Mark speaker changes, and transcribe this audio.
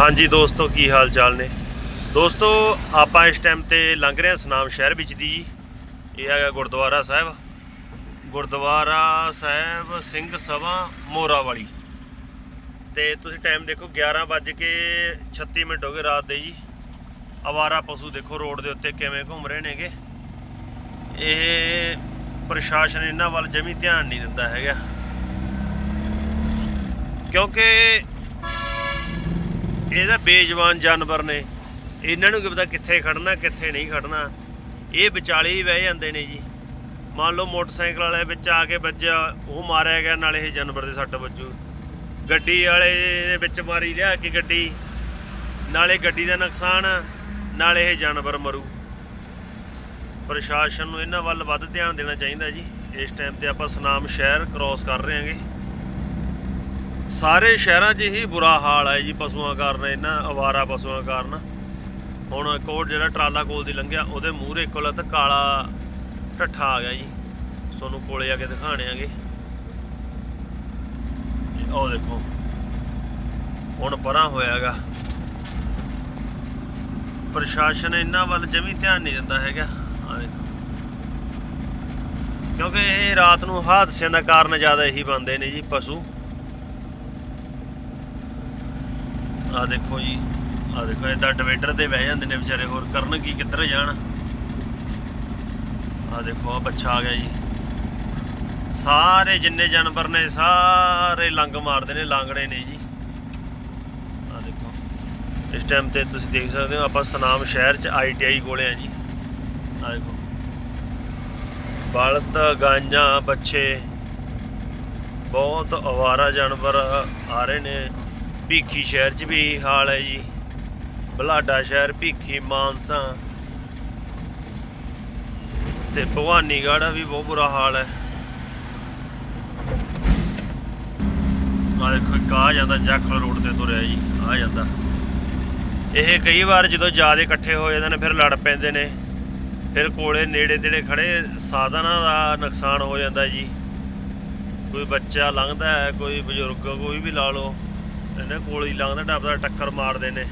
Speaker 1: ਹਾਂਜੀ ਦੋਸਤੋ, ਕੀ ਹਾਲ ਚਾਲ ਨੇ? ਦੋਸਤੋ, ਆਪਾਂ ਇਸ ਟਾਈਮ ਤੇ ਲੰਘ ਰਹੇ ਹਾਂ ਸਨਾਮ ਸ਼ਹਿਰ ਵਿੱਚ ਦੀ ਜੀ। ਇਹ ਹੈਗਾ ਗੁਰਦੁਆਰਾ ਸਾਹਿਬ। ਗੁਰਦੁਆਰਾ ਸਾਹਿਬ ਸਿੰਘ ਸਭਾ ਮੋਰਾ ਵਾਲੀ ਤੇ ਤੁਸੀਂ ਟਾਈਮ ਦੇਖੋ 11 ਵੱਜ ਕੇ 36 ਮਿੰਟ ਹੋ ਗਏ ਰਾਤ ਦੇ ਜੀ। ਅਵਾਰਾ ਪਸ਼ੂ ਦੇਖੋ ਰੋਡ ਦੇ ਉੱਤੇ ਕਿਵੇਂ ਘੁੰਮ ਰਹੇ ਨੇਗੇ। ਇਹ ਪ੍ਰਸ਼ਾਸਨ ਇਹਨਾਂ ਵੱਲ ਜਮੀ ਧਿਆਨ ਨਹੀਂ ਦਿੰਦਾ ਹੈਗਾ। ਕਿਉਂਕਿ ਇਹ ਤਾਂ ਬੇਜਵਾਨ ਜਾਨਵਰ ਨੇ। ਇਹਨਾਂ ਨੂੰ ਕੀ ਪਤਾ ਕਿੱਥੇ ਖੜਨਾ, ਕਿੱਥੇ ਨਹੀਂ ਖੜਨਾ। ਇਹ ਵਿਚਾਲੇ ਹੀ ਬਹਿ ਜਾਂਦੇ ਨੇ ਜੀ। ਮੰਨ ਲਓ ਮੋਟਰਸਾਈਕਲ ਵਾਲੇ ਵਿੱਚ ਆ ਕੇ ਵੱਜਿਆ, ਉਹ ਮਾਰਿਆ ਗਿਆ, ਨਾਲੇ ਇਹ ਜਾਨਵਰ ਦੇ ਸੱਟ ਵੱਜੂ। ਗੱਡੀ ਵਾਲੇ ਨੇ ਵਿੱਚ ਮਾਰੀ ਲਿਆ ਕਿ ਗੱਡੀ। ਨਾਲੇ ਗੱਡੀ ਦਾ ਨੁਕਸਾਨ, ਨਾਲੇ ਇਹ ਜਾਨਵਰ ਮਰੂ। ਪ੍ਰਸ਼ਾਸਨ ਨੂੰ ਇਹਨਾਂ ਵੱਲ ਵੱਧ ਧਿਆਨ ਦੇਣਾ ਚਾਹੀਦਾ ਜੀ। ਇਸ ਟਾਈਮ ਤੇ ਆਪਾਂ ਸਨਾਮ ਸ਼ਹਿਰ ਕ੍ਰਾਸ ਕਰ ਰਹੇ ਹਾਂਗੇ। ਸਾਰੇ ਸ਼ਹਿਰਾਂ 'ਚ ਹੀ ਬੁਰਾ ਹਾਲ ਹੈ ਜੀ ਪਸ਼ੂਆਂ ਕਾਰਨ, ਇਹਨਾਂ ਅਵਾਰਾ ਪਸ਼ੂਆਂ ਕਾਰਨ। ਹੁਣ ਕੋਟ ਜਿਹੜਾ ਟਰਾਲਾ ਕੋਲ ਦੀ ਲੰਘਿਆ, ਉਹਦੇ ਮੂਹਰੇ ਕੋਲ ਤਾਂ ਕਾਲਾ ਢੱਠਾ ਆ ਗਿਆ ਜੀ। ਤੁਹਾਨੂੰ ਕੋਲੇ ਆ ਕੇ ਦਿਖਾਣੇ ਆਗੇ। ਉਹ ਦੇਖੋ, ਹੁਣ ਪਰਾਂ ਹੋਇਆਗਾ। ਪ੍ਰਸ਼ਾਸਨ ਇਹਨਾਂ ਵੱਲ ਜਮੀ ਧਿਆਨ ਨਹੀਂ ਦਿੰਦਾ ਹੈਗਾ। ਆ ਦੇਖੋ। ਕਿਉਂਕਿ ਇਹ ਰਾਤ ਨੂੰ ਹਾਦਸਿਆਂ ਦਾ ਕਾਰਨ ਜ਼ਿਆਦਾ ਇਹੀ ਬਣਦੇ ਨੇ ਜੀ ਪਸ਼ੂ। ਆ ਦੇਖੋ ਜੀ ਆ ਦੇਖੋ ਇਦਾਂ ਡਿਵਾਈਡਰ ਤੇ ਬਹਿ ਜਾਂਦੇ ਨੇ ਵਿਚਾਰੇ, ਹੋਰ ਕਰਨ ਕੀ, ਕਿੱਧਰ ਜਾਣ? ਆ ਦੇਖੋ ਆ ਬੱਚਾ ਆ ਗਿਆ ਜੀ। ਸਾਰੇ ਜਿੰਨੇ ਜਾਨਵਰ ਨੇ, ਸਾਰੇ ਲੰਗ ਮਾਰਦੇ ਨੇ, ਲਾਂਗੜੇ ਨੇ ਜੀ। ਆ ਦੇਖੋ, ਇਸ ਟਾਈਮ ਤੇ ਤੁਸੀਂ ਦੇਖ ਸਕਦੇ ਹੋ, ਆਪਾਂ ਸਨਾਮ ਸ਼ਹਿਰ ਚ ਆਈਟੀਆਈ ਕੋਲੇ ਆ ਜੀ। ਆ ਦੇਖੋ। ਬਲਦ ਗਾਂਆਂ ਬੱਚੇ, ਬਹੁਤ ਅਵਾਰਾ ਜਾਨਵਰ ਆ ਰਹੇ ਨੇ। ਭੀਖੀ ਸ਼ਹਿਰ 'ਚ ਵੀ ਹਾਲ ਹੈ ਜੀ। ਬਲਾਡਾ ਸ਼ਹਿਰ, ਭੀਖੀ ਮਾਨਸਾ। ਤੇ ਭਵਾਨੀਗੜ੍ਹ ਵੀ ਬਹੁਤ ਬੁਰਾ ਹਾਲ ਹੈ। ਆ ਦੇਖੋ ਇੱਕ ਜਾਂਦਾ ਜਾਖਲ ਰੋਡ ਤੇ ਤੁਰਿਆ ਜੀ, ਆ ਜਾਂਦਾ। ਇਹ ਕਈ ਵਾਰ ਜਦੋਂ ਜ਼ਿਆਦਾ ਇਕੱਠੇ ਹੋ ਜਾਂਦੇ ਨੇ, ਫਿਰ ਲੜ ਪੈਂਦੇ ਨੇ। ਫਿਰ ਕੋਲੇ ਨੇੜੇ ਤੇੜੇ ਖੜੇ ਸਾਧਨਾਂ ਦਾ ਨੁਕਸਾਨ ਹੋ ਜਾਂਦਾ ਜੀ। ਕੋਈ ਬੱਚਾ ਲੰਘਦਾ ਹੈ, ਕੋਈ ਬਜ਼ੁਰਗ, ਕੋਈ ਵੀ ਲਾ ਲਓ। ਇਹਨੇ ਕੋਲ ਹੀ ਲੰਘਦਾ ਡੱਬਦਾ ਟੱਕਰ ਮਾਰਦੇ ਨੇ।